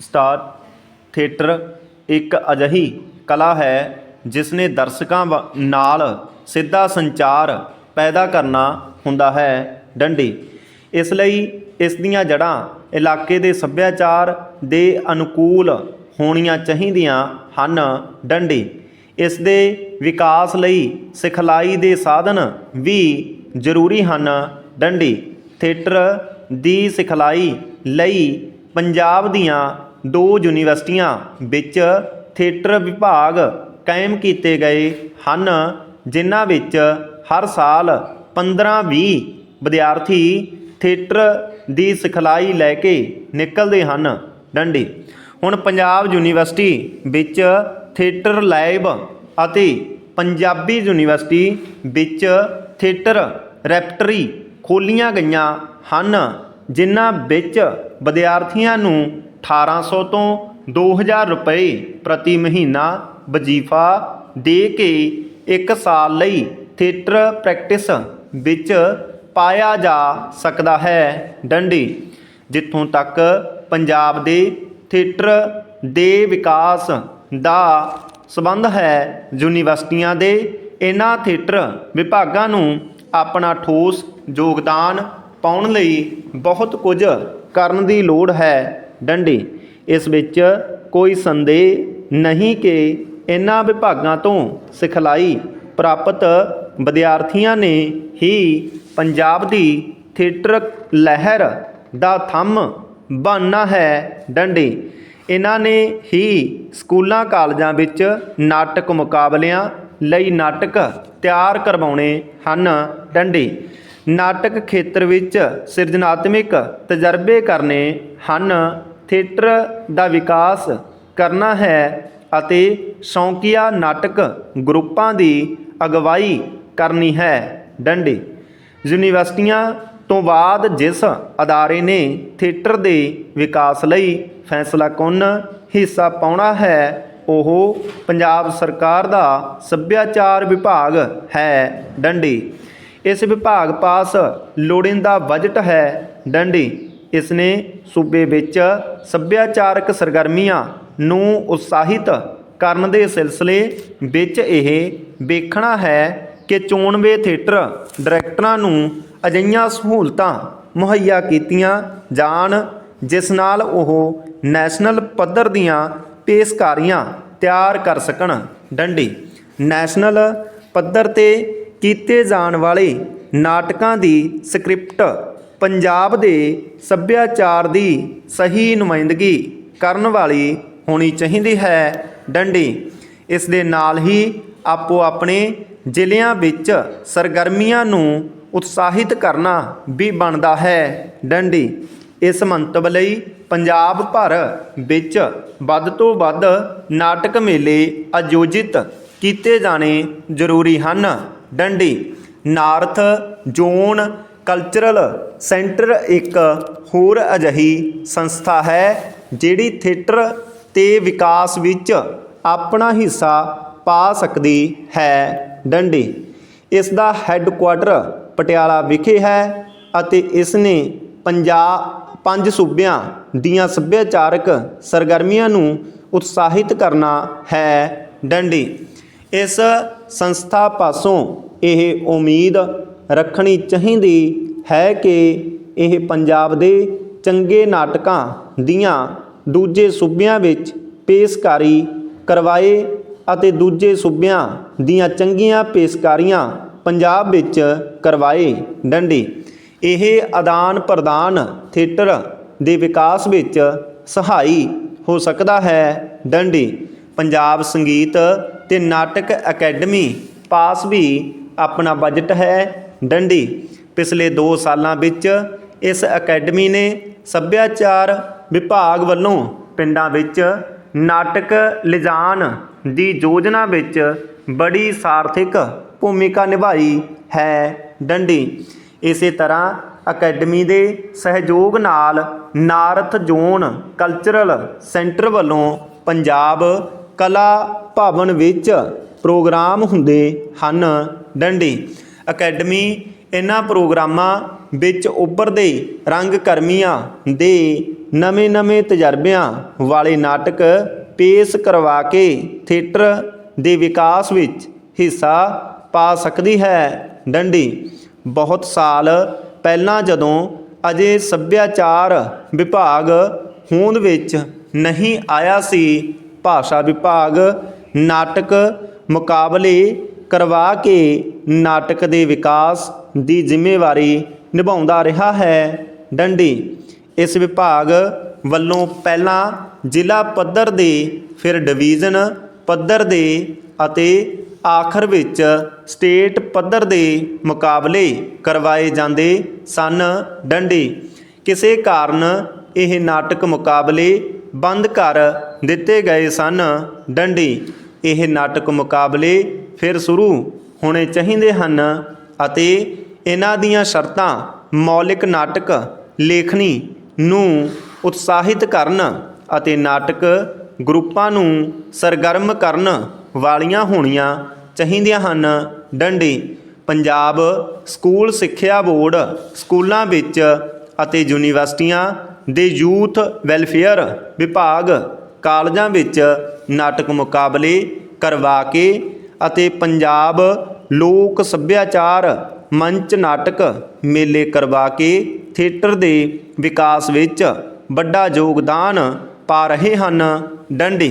Star theatre ਇੱਕ ਅਜਿਹੀ ਕਲਾ ਹੈ ਜਿਸ ਨੇ ਦਰਸ਼ਕਾਂ ਵ- ਨਾਲ ਸਿੱਧਾ ਸੰਚਾਰ ਪੈਦਾ ਕਰਨਾ ਹੁੰਦਾ ਹੈ। ਡੰਡੀ। ਇਸ ਲਈ ਇਸ ਦੀਆਂ ਜੜ੍ਹਾਂ ਇਲਾਕੇ ਦੇ ਸੱਭਿਆਚਾਰ ਦੇ ਅਨੁਕੂਲ ਹੋਣੀਆਂ ਚਾਹੀਦੀਆਂ ਹਨ। ਡੰਡੀ। ਇਸ ਦੇ ਵਿਕਾਸ ਲਈ ਸਿਖਲਾਈ ਦੇ ਸਾਧਨ ਵੀ ਜ਼ਰੂਰੀ ਹਨ। ਡੰਡੀ। ਥੀਏਟਰ ਦੀ ਸਿਖਲਾਈ ਲਈ ਪੰਜਾਬ ਦੀਆਂ ਦੋ ਯੂਨੀਵਰਸਿਟੀਆਂ ਵਿੱਚ ਥੀਏਟਰ ਵਿਭਾਗ ਕਾਇਮ ਕੀਤੇ ਗਏ ਹਨ, ਜਿਨ੍ਹਾਂ ਵਿੱਚ ਹਰ ਸਾਲ 15-20 ਵਿਦਿਆਰਥੀ ਥੀਏਟਰ ਦੀ ਸਿਖਲਾਈ ਲੈ ਕੇ ਨਿਕਲਦੇ ਹਨ। ਡੰਡੀ, ਹੁਣ ਪੰਜਾਬ ਯੂਨੀਵਰਸਿਟੀ ਵਿੱਚ ਥੀਏਟਰ ਲੈਬ ਅਤੇ ਪੰਜਾਬੀ ਯੂਨੀਵਰਸਿਟੀ ਵਿੱਚ ਥੀਏਟਰ ਰੈਪਟਰੀ ਖੋਲੀਆਂ ਗਈਆਂ ਹਨ, ਜਿਨ੍ਹਾਂ ਵਿੱਚ ਵਿਦਿਆਰਥੀਆਂ ਨੂੰ 1800 ਤੋਂ 2000 ਰੁਪਏ ਪ੍ਰਤੀ ਮਹੀਨਾ ਵਜ਼ੀਫਾ ਦੇ ਕੇ ਇੱਕ ਸਾਲ ਲਈ ਥੀਏਟਰ ਪ੍ਰੈਕਟਿਸ ਵਿੱਚ ਪਾਇਆ ਜਾ ਸਕਦਾ ਹੈ। ਡੰਡੀ, ਜਿੱਥੋਂ ਤੱਕ ਪੰਜਾਬ ਦੇ ਥੀਏਟਰ ਦੇ ਵਿਕਾਸ ਦਾ ਸਬੰਧ ਹੈ, ਯੂਨੀਵਰਸਿਟੀਆਂ ਦੇ ਇਹਨਾਂ ਥੀਏਟਰ ਵਿਭਾਗਾਂ ਨੂੰ ਆਪਣਾ ਠੋਸ ਯੋਗਦਾਨ ਪਾਉਣ ਲਈ ਬਹੁਤ ਕੁਝ ਕਰਨ ਦੀ ਲੋੜ ਹੈ। ਡੰਡੀ। ਇਸ ਵਿੱਚ ਕੋਈ ਸੰਦੇਹ ਨਹੀਂ ਕਿ ਇਹਨਾਂ ਵਿਭਾਗਾਂ ਤੋਂ ਸਿਖਲਾਈ ਪ੍ਰਾਪਤ ਵਿਦਿਆਰਥੀਆਂ ਨੇ ਹੀ ਪੰਜਾਬ ਦੀ ਥੀਏਟਰ ਲਹਿਰ ਦਾ ਥੰਮ ਬਣਨਾ ਹੈ ਡੰਡੀ। ਇਹਨਾਂ ਨੇ ਹੀ ਸਕੂਲਾਂ ਕਾਲਜਾਂ ਵਿੱਚ ਨਾਟਕ ਮੁਕਾਬਲਿਆਂ ਲਈ ਨਾਟਕ ਤਿਆਰ ਕਰਵਾਉਣੇ ਹਨ ਡੰਡੀ। ਨਾਟਕ ਖੇਤਰ ਵਿੱਚ ਸਿਰਜਣਾਤਮਿਕ ਤਜਰਬੇ ਕਰਨੇ ਹਨ ਥੀਏਟਰ ਦਾ ਵਿਕਾਸ ਕਰਨਾ ਹੈ ਅਤੇ ਸ਼ੌਂਕੀਆ ਨਾਟਕ ਗਰੁੱਪਾਂ ਦੀ ਅਗਵਾਈ ਕਰਨੀ ਹੈ। ਡੰਡੀ। ਯੂਨੀਵਰਸਿਟੀਆਂ ਤੋਂ ਬਾਅਦ ਜਿਸ ਅਦਾਰੇ ਨੇ ਥੀਏਟਰ ਦੇ ਵਿਕਾਸ ਲਈ ਫੈਸਲਾਕੁੰਨ ਹਿੱਸਾ ਪਾਉਣਾ ਹੈ, ਉਹ ਪੰਜਾਬ ਸਰਕਾਰ ਦਾ ਸੱਭਿਆਚਾਰ ਵਿਭਾਗ ਹੈ। ਡੰਡੀ। ਇਸ ਵਿਭਾਗ ਪਾਸ ਲੋੜੀਂਦਾ ਬਜਟ ਹੈ। ਡੰਡੀ। ਇਸ ਨੇ ਸੂਬੇ ਵਿੱਚ ਸੱਭਿਆਚਾਰਕ ਸਰਗਰਮੀਆਂ ਨੂੰ ਉਤਸ਼ਾਹਿਤ ਕਰਨ ਦੇ ਸਿਲਸਿਲੇ ਵਿੱਚ ਇਹ ਵੇਖਣਾ ਹੈ ਕਿ ਚੋਣਵੇ ਥੀਏਟਰ ਡਾਇਰੈਕਟਰਾਂ ਨੂੰ ਅਜਿਹੀਆਂ ਸਹੂਲਤਾਂ ਮੁਹੱਈਆ ਕੀਤੀਆਂ ਜਾਣ, ਜਿਸ ਨਾਲ ਉਹ ਨੈਸ਼ਨਲ ਪੱਧਰ ਦੀਆਂ ਪੇਸ਼ਕਾਰੀਆਂ ਤਿਆਰ ਕਰ ਸਕਣ। ਡੰਡੀ, ਨੈਸ਼ਨਲ ਪੱਧਰ ਤੇ ਕੀਤੇ ਜਾਣ ਵਾਲੇ ਨਾਟਕਾਂ ਦੀ ਸਕ੍ਰਿਪਟ ਪੰਜਾਬ ਦੇ ਸੱਭਿਆਚਾਰ ਦੀ ਸਹੀ ਨੁਮਾਇੰਦਗੀ ਕਰਨ ਵਾਲੀ ਹੋਣੀ ਚਾਹੀਦੀ ਹੈ ਡੰਡੀ। ਇਸ ਦੇ ਨਾਲ ਹੀ ਆਪੋ ਆਪਣੇ ਜ਼ਿਲ੍ਹਿਆਂ ਵਿੱਚ ਸਰਗਰਮੀਆਂ ਨੂੰ ਉਤਸ਼ਾਹਿਤ ਕਰਨਾ ਵੀ ਬਣਦਾ ਹੈ ਡੰਡੀ। ਇਸ ਮੰਤਵ ਲਈ ਪੰਜਾਬ ਭਰ ਵਿੱਚ ਵੱਧ ਤੋਂ ਵੱਧ ਨਾਟਕ ਮੇਲੇ ਆਯੋਜਿਤ ਕੀਤੇ ਜਾਣੇ ਜ਼ਰੂਰੀ ਹਨ। ਡੰਡੀ, ਨਾਰਥ ਜ਼ੋਨ ਕਲਚਰਲ ਸੈਂਟਰ ਇੱਕ ਹੋਰ ਅਜਿਹੀ ਸੰਸਥਾ ਹੈ, ਜਿਹੜੀ ਥੀਏਟਰ ਤੇ ਵਿਕਾਸ ਵਿੱਚ ਆਪਣਾ ਹਿੱਸਾ ਪਾ ਸਕਦੀ ਹੈ ਡੰਡੀ। ਇਸ ਦਾ ਹੈੱਡਕੁਆਟਰ ਪਟਿਆਲਾ ਵਿਖੇ ਹੈ ਅਤੇ ਇਸ ਨੇ ਪੰਜਾਬ ਪੰਜ ਸੂਬਿਆਂ ਦੀਆਂ ਸੱਭਿਆਚਾਰਕ ਸਰਗਰਮੀਆਂ ਨੂੰ ਉਤਸ਼ਾਹਿਤ ਕਰਨਾ ਹੈ ਡੰਡੀ। ਇਸ ਸੰਸਥਾ ਪਾਸੋਂ ਇਹ ਉਮੀਦ ਰੱਖਣੀ ਚਾਹੀਦੀ ਹੈ ਕਿ ਇਹ ਪੰਜਾਬ ਦੇ ਚੰਗੇ ਨਾਟਕਾਂ ਦੀਆਂ ਦੂਜੇ ਸੂਬਿਆਂ ਵਿੱਚ ਪੇਸ਼ਕਾਰੀ ਕਰਵਾਏ ਅਤੇ ਦੂਜੇ ਸੂਬਿਆਂ ਦੀਆਂ ਚੰਗੀਆਂ ਪੇਸ਼ਕਾਰੀਆਂ ਪੰਜਾਬ ਵਿੱਚ ਕਰਵਾਏ। ਡੰਡੀ, ਇਹ ਆਦਾਨ ਪ੍ਰਦਾਨ ਥੀਏਟਰ ਦੇ ਵਿਕਾਸ ਵਿੱਚ ਸਹਾਈ ਹੋ ਸਕਦਾ ਹੈ। ਡੰਡੀ, ਪੰਜਾਬ ਸੰਗੀਤ ਤੇ ਨਾਟਕ ਅਕੈਡਮੀ ਪਾਸ ਵੀ ਆਪਣਾ ਬਜਟ ਹੈ। ਡੰਡੀ। ਪਿਛਲੇ 2 ਸਾਲਾਂ ਵਿੱਚ ਇਸ ਅਕੈਡਮੀ ਨੇ ਸੱਭਿਆਚਾਰ ਵਿਭਾਗ ਵੱਲੋਂ ਪਿੰਡਾਂ ਵਿੱਚ ਨਾਟਕ ਲਿਜਾਣ ਦੀ ਯੋਜਨਾ ਵਿੱਚ ਬੜੀ ਸਾਰਥਿਕ ਭੂਮਿਕਾ ਨਿਭਾਈ ਹੈ ਡੰਡੀ। ਇਸੇ ਤਰ੍ਹਾਂ ਅਕੈਡਮੀ ਦੇ ਸਹਿਯੋਗ ਨਾਲ ਨਾਰਥ ਜ਼ੋਨ ਕਲਚਰਲ ਸੈਂਟਰ ਵੱਲੋਂ ਪੰਜਾਬ ਕਲਾ ਭਵਨ ਵਿੱਚ ਪ੍ਰੋਗਰਾਮ ਹੁੰਦੇ ਹਨ ਡੰਡੀ। ਅਕੈਡਮੀ ਇਹਨਾਂ ਪ੍ਰੋਗਰਾਮਾਂ ਵਿੱਚ ਉੱਭਰਦੇ ਰੰਗ ਕਰਮੀਆਂ ਦੇ ਨਵੇਂ-ਨਵੇਂ ਤਜਰਬਿਆਂ ਵਾਲੇ ਨਾਟਕ ਪੇਸ਼ ਕਰਵਾ ਕੇ ਥੀਏਟਰ ਦੇ ਵਿਕਾਸ ਵਿੱਚ ਹਿੱਸਾ ਪਾ ਸਕਦੀ ਹੈ। ਡੰਡੀ, ਬਹੁਤ ਸਾਲ ਪਹਿਲਾਂ ਜਦੋਂ ਅਜੇ ਸੱਭਿਆਚਾਰ ਵਿਭਾਗ ਹੋਂਦ ਵਿੱਚ ਨਹੀਂ ਆਇਆ ਸੀ, ਭਾਸ਼ਾ ਵਿਭਾਗ ਨਾਟਕ ਮੁਕਾਬਲੇ ਕਰਵਾ ਕੇ ਨਾਟਕ ਦੇ ਵਿਕਾਸ ਦੀ ਜ਼ਿੰਮੇਵਾਰੀ ਨਿਭਾਉਂਦਾ ਰਿਹਾ ਹੈ। ਡੰਡੀ, ਇਸ ਵਿਭਾਗ ਵੱਲੋਂ ਪਹਿਲਾਂ ਜ਼ਿਲ੍ਹਾ ਪੱਧਰ ਦੇ, ਫਿਰ ਡਿਵੀਜ਼ਨ ਪੱਧਰ ਦੇ ਅਤੇ ਆਖਰ ਵਿੱਚ ਸਟੇਟ ਪੱਧਰ ਦੇ ਮੁਕਾਬਲੇ ਕਰਵਾਏ ਜਾਂਦੇ ਸਨ। ਡੰਡੀ, ਕਿਸੇ ਕਾਰਨ ਇਹ ਨਾਟਕ ਮੁਕਾਬਲੇ ਬੰਦ ਕਰ ਦਿੱਤੇ ਗਏ ਸਨ। ਡੰਡੀ, ਇਹ ਨਾਟਕ ਮੁਕਾਬਲੇ ਫਿਰ ਸ਼ੁਰੂ ਹੋਣੇ ਚਾਹੀਦੇ ਹਨ ਅਤੇ ਇਹਨਾਂ ਦੀਆਂ ਸ਼ਰਤਾਂ ਮੌਲਿਕ ਨਾਟਕ ਲੇਖਣੀ ਨੂੰ ਉਤਸ਼ਾਹਿਤ ਕਰਨ ਅਤੇ ਨਾਟਕ ਗਰੁੱਪਾਂ ਨੂੰ ਸਰਗਰਮ ਕਰਨ ਵਾਲੀਆਂ ਹੋਣੀਆਂ ਚਾਹੀਦੀਆਂ ਹਨ। ਡੰਡੇ, ਪੰਜਾਬ ਸਕੂਲ ਸਿੱਖਿਆ ਬੋਰਡ, ਸਕੂਲਾਂ ਵਿੱਚ ਅਤੇ ਯੂਨੀਵਰਸਿਟੀਆਂ ਦੇ ਯੂਥ ਵੈਲਫੇਅਰ ਵਿਭਾਗ ਕਾਲਜਾਂ ਵਿੱਚ ਨਾਟਕ ਮੁਕਾਬਲੇ ਕਰਵਾ ਕੇ ਅਤੇ ਪੰਜਾਬ ਲੋਕ ਸੱਭਿਆਚਾਰ ਮੰਚ ਨਾਟਕ ਮੇਲੇ ਕਰਵਾ ਕੇ ਥੀਏਟਰ ਦੇ ਵਿਕਾਸ ਵਿੱਚ ਵੱਡਾ ਯੋਗਦਾਨ ਪਾ ਰਹੇ ਹਨ। ਡੰਡੀ